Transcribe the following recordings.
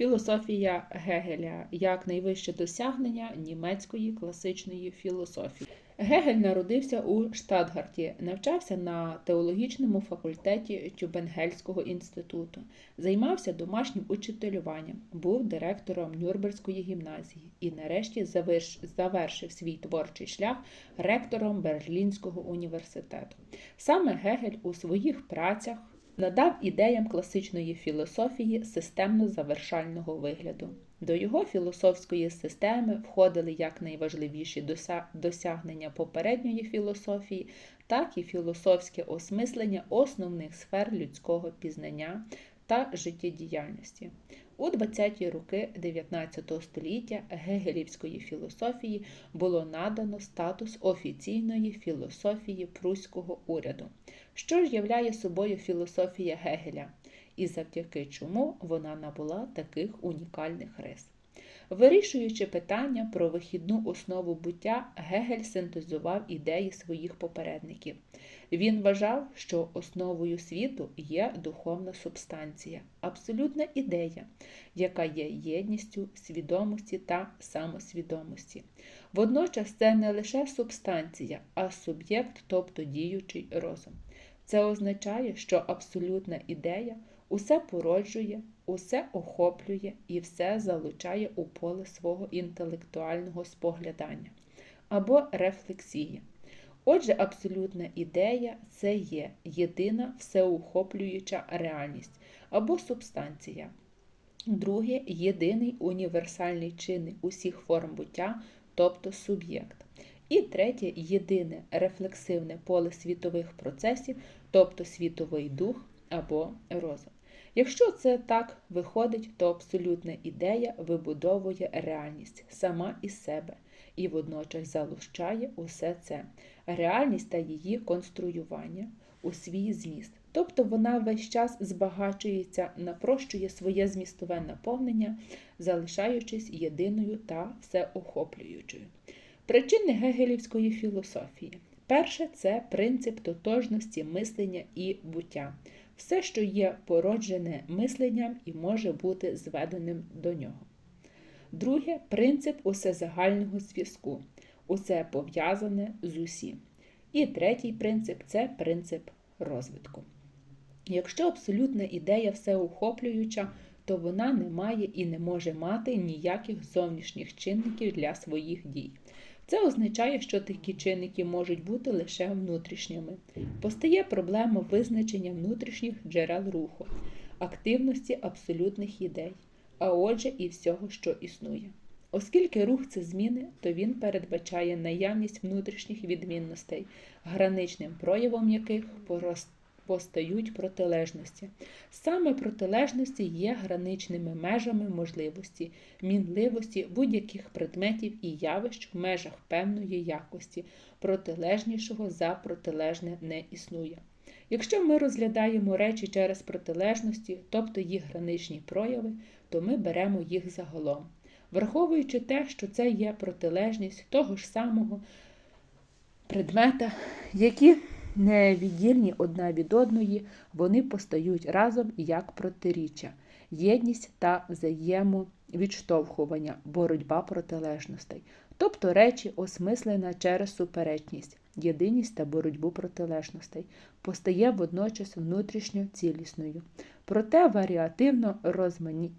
Філософія Гегеля як найвище досягнення німецької класичної філософії. Гегель народився у Штатгарті, навчався на теологічному факультеті Тюбенгельського інституту, займався домашнім учителюванням, був директором Нюрнберзької гімназії і, нарешті, завершив свій творчий шлях ректором Берлінського університету. Саме Гегель у своїх працях надав ідеям класичної філософії системно-завершального вигляду. До його філософської системи входили як найважливіші досягнення попередньої філософії, так і філософське осмислення основних сфер людського пізнання та життєдіяльності. У 20-ті роки 19 століття гегелівської філософії було надано статус офіційної філософії пруського уряду. Що ж являє собою філософія Гегеля, і завдяки чому вона набула таких унікальних рис? Вирішуючи питання про вихідну основу буття, Гегель синтезував ідеї своїх попередників. Він вважав, що основою світу є духовна субстанція, абсолютна ідея, яка є єдністю свідомості та самосвідомості. Водночас це не лише субстанція, а суб'єкт, тобто діючий розум. Це означає, що абсолютна ідея усе породжує, усе охоплює і все залучає у поле свого інтелектуального споглядання або рефлексії. Отже, абсолютна ідея це є єдина всеохоплююча реальність або субстанція. Друге єдиний універсальний чинник усіх форм буття, тобто суб'єкт. І третє єдине рефлексивне поле світових процесів, тобто світовий дух або розум. Якщо це так виходить, то абсолютна ідея вибудовує реальність сама із себе і водночас залучає усе це, реальність та її конструювання у свій зміст. Тобто вона весь час збагачується, напрощує своє змістове наповнення, залишаючись єдиною та всеохоплюючою. Причини гегелівської філософії. Перше це принцип тотожності мислення і буття. Все, що є породжене мисленням і може бути зведеним до нього. Друге принцип усезагального зв'язку. Усе пов'язане з усім. І третій принцип це принцип розвитку. Якщо абсолютна ідея всеохоплююча, то вона не має і не може мати ніяких зовнішніх чинників для своїх дій. Це означає, що такі чинники можуть бути лише внутрішніми. Постає проблема визначення внутрішніх джерел руху, активності абсолютних ідей, а отже, і всього, що існує. Оскільки рух це зміни, то він передбачає наявність внутрішніх відмінностей, граничним проявом яких постають протилежності. Саме протилежності є граничними межами можливості, мінливості будь-яких предметів і явищ в межах певної якості, протилежнішого за протилежне не існує. Якщо ми розглядаємо речі через протилежності, тобто їх граничні прояви, то ми беремо їх загалом, враховуючи те, що це є протилежність того ж самого предмета, які невіддільні одна від одної, вони постають разом як протиріччя, єдність та взаємовідштовхування, боротьба протилежностей, тобто речі осмислена через суперечність, єдиність та боротьбу протилежностей, постає водночас внутрішньо цілісною, проте варіативно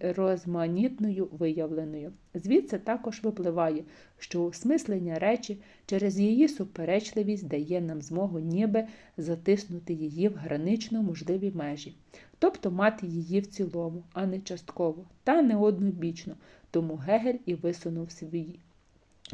розманітною виявленою. Звідси також випливає, що осмислення речі через її суперечливість дає нам змогу ніби затиснути її в гранично можливі межі, тобто мати її в цілому, а не частково, та не однобічно, тому Гегель і висунув свій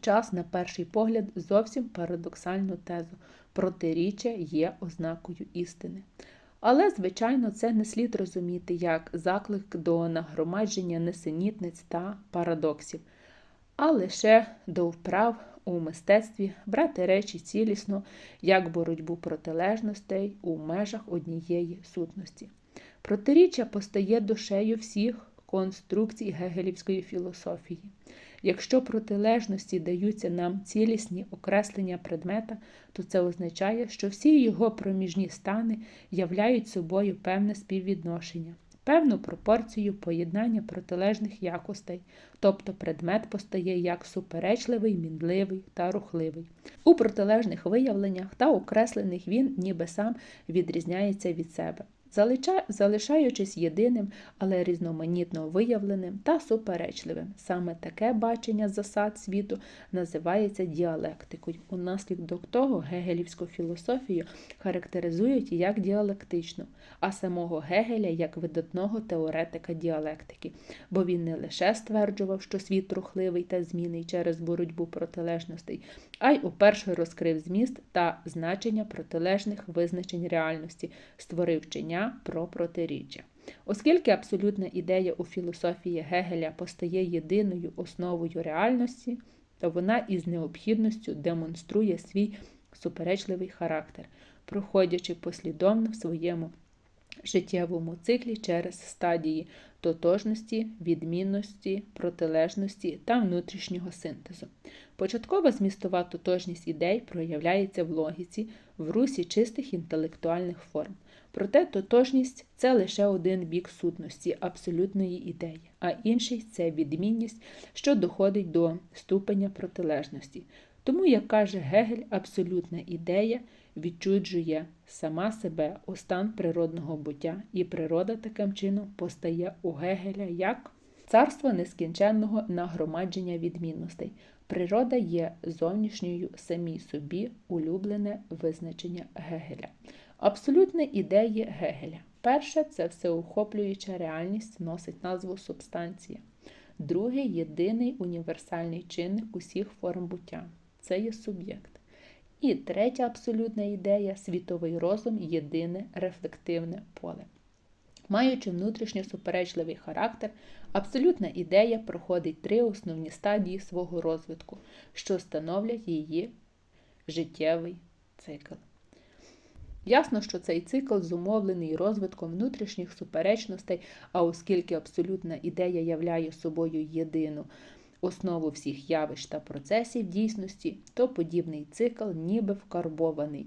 час, на перший погляд, зовсім парадоксальну тезу протиріччя є ознакою істини. Але, звичайно, це не слід розуміти як заклик до нагромадження несенітниць та парадоксів, а лише до вправ у мистецтві брати речі цілісно, як боротьбу протилежностей у межах однієї сутності. Протиріччя постає душею всіх конструкцій гегелівської філософії. Якщо протилежності даються нам цілісні окреслення предмета, то це означає, що всі його проміжні стани являють собою певне співвідношення, певну пропорцію поєднання протилежних якостей, тобто предмет постає як суперечливий, мінливий та рухливий. У протилежних виявленнях та окреслених він ніби сам відрізняється від себе залишаючись єдиним, але різноманітно виявленим та суперечливим. Саме таке бачення засад світу називається діалектикою. Унаслідок того гегелівську філософію характеризують як діалектичну, а самого Гегеля як видатного теоретика діалектики, бо він не лише стверджував, що світ рухливий та змінний через боротьбу протилежностей, а й уперше розкрив зміст та значення протилежних визначень реальності, створив вчення про протиріччя. Оскільки абсолютна ідея у філософії Гегеля постає єдиною основою реальності, то вона із необхідністю демонструє свій суперечливий характер, проходячи послідовно в своєму життєвому циклі через стадії тотожності, відмінності, протилежності та внутрішнього синтезу. Початкова змістова тотожність ідей проявляється в логіці, в русі чистих інтелектуальних форм. Проте тотожність це лише один бік сутності, абсолютної ідеї, а інший це відмінність, що доходить до ступеня протилежності. Тому, як каже Гегель, абсолютна ідея відчуджує сама себе у стан природного буття, і природа таким чином постає у Гегеля як царство нескінченного нагромадження відмінностей. Природа є зовнішньою самій собі улюблене визначення Гегеля. Абсолютні ідеї Гегеля. Перше це всеохоплююча реальність носить назву субстанція. Другий єдиний універсальний чинник усіх форм буття це є суб'єкт. І третя абсолютна ідея світовий розум єдине рефлективне поле. Маючи внутрішньо суперечливий характер, абсолютна ідея проходить три основні стадії свого розвитку, що становлять її життєвий цикл. Ясно, що цей цикл зумовлений розвитком внутрішніх суперечностей, а оскільки абсолютна ідея являє собою єдину основу всіх явищ та процесів дійсності, то подібний цикл ніби вкарбований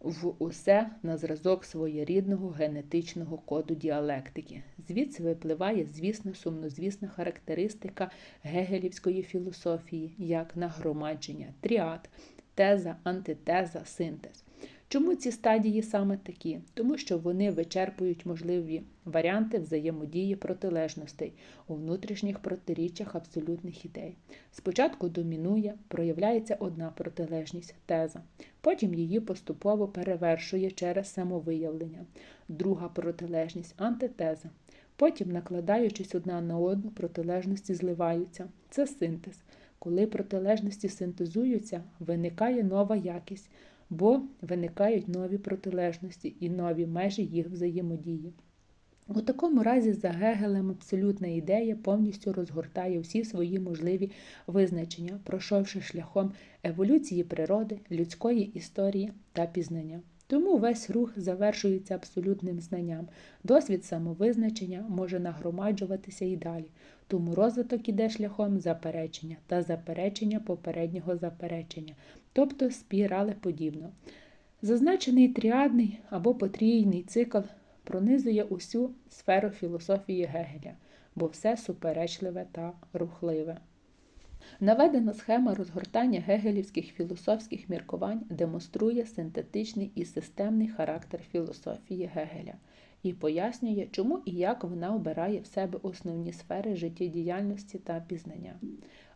в усе на зразок своєрідного генетичного коду діалектики. Звідси випливає, звісно, сумнозвісна характеристика гегелівської філософії як нагромадження, тріад, теза, антитеза, синтез. Чому ці стадії саме такі? Тому що вони вичерпують можливі варіанти взаємодії протилежностей у внутрішніх протиріччях абсолютних ідей. Спочатку домінує, проявляється одна протилежність теза, потім її поступово перевершує через самовиявлення, друга протилежність антитеза. Потім, накладаючись одна на одну, протилежності зливаються. Це синтез. Коли протилежності синтезуються, виникає нова якість бо виникають нові протилежності і нові межі їх взаємодії. У такому разі, за Гегелем, абсолютна ідея повністю розгортає всі свої можливі визначення, пройшовши шляхом еволюції природи, людської історії та пізнання. Тому весь рух завершується абсолютним знанням. Досвід самовизначення може нагромаджуватися і далі. Тому розвиток іде шляхом заперечення та заперечення попереднього заперечення, тобто спіралеподібно. Зазначений тріадний або потрійний цикл пронизує усю сферу філософії Гегеля, бо все суперечливе та рухливе. Наведена схема розгортання гегелівських філософських міркувань демонструє синтетичний і системний характер філософії Гегеля і пояснює, чому і як вона обирає в себе основні сфери життєдіяльності та пізнання.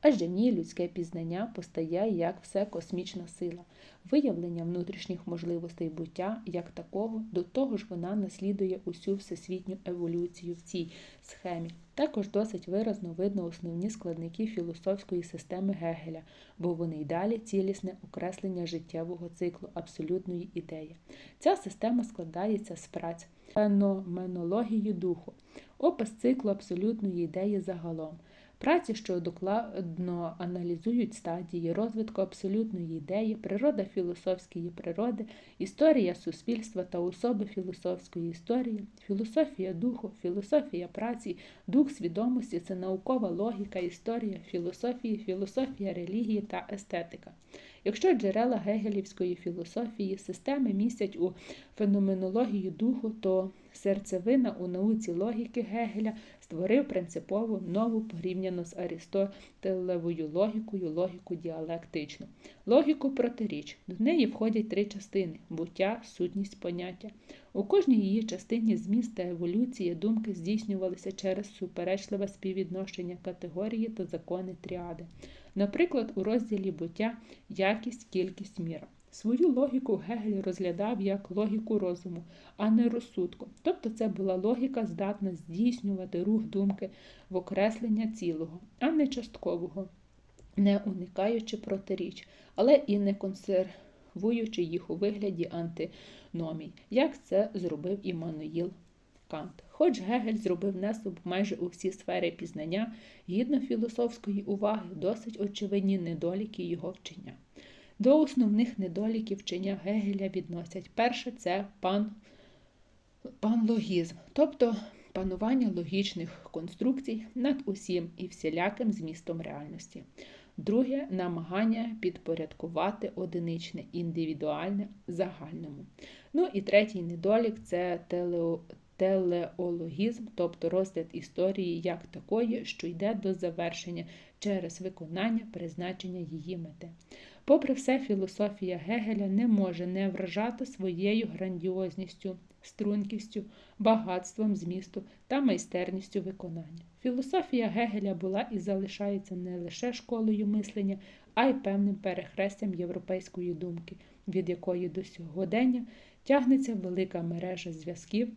Адже в ній людське пізнання постає як все космічна сила, виявлення внутрішніх можливостей буття як такого, до того ж вона наслідує усю всесвітню еволюцію в цій схемі. Також досить виразно видно основні складники філософської системи Гегеля, бо вони й далі цілісне окреслення життєвого циклу абсолютної ідеї. Ця система складається з праць феноменології духу, опис циклу абсолютної ідеї загалом. Праці, що докладно аналізують стадії розвитку абсолютної ідеї, природа філософської природи, історія суспільства та особи філософської історії, філософія духу, філософія праці, дух свідомості це наукова логіка, історія філософії, філософія релігії та естетика. Якщо джерела гегелівської філософії системи містять у феноменології духу, то серцевина у науці логіки Гегеля створив принципову нову порівняно з Арістотелевою логікою логіку діалектичну. Логіку протиріч. До неї входять три частини буття, сутність поняття. У кожній її частині зміст та еволюція думки здійснювалися через суперечливе співвідношення категорії та закони тріади. Наприклад, у розділі буття якість, кількість, міра. Свою логіку Гегель розглядав як логіку розуму, а не розсудку. Тобто це була логіка, здатна здійснювати рух думки в окреслення цілого, а не часткового, не уникаючи протиріч, але і не консервуючи їх у вигляді антиномій, як це зробив Іммануїл Кант. Хоч Гегель зробив внесок майже у всі сфери пізнання, гідно філософської уваги, досить очевидні недоліки його вчення. До основних недоліків вчення Гегеля відносять перше це пан, панлогізм, тобто панування логічних конструкцій над усім і всіляким змістом реальності. Друге намагання підпорядкувати одиничне, індивідуальне загальному. Ну і третій недолік це телео, телеологізм, тобто розгляд історії як такої, що йде до завершення через виконання призначення її мети. Попри все, філософія Гегеля не може не вражати своєю грандіозністю, стрункістю, багатством змісту та майстерністю виконання. Філософія Гегеля була і залишається не лише школою мислення, а й певним перехрестям європейської думки, від якої до сьогодення тягнеться велика мережа зв'язків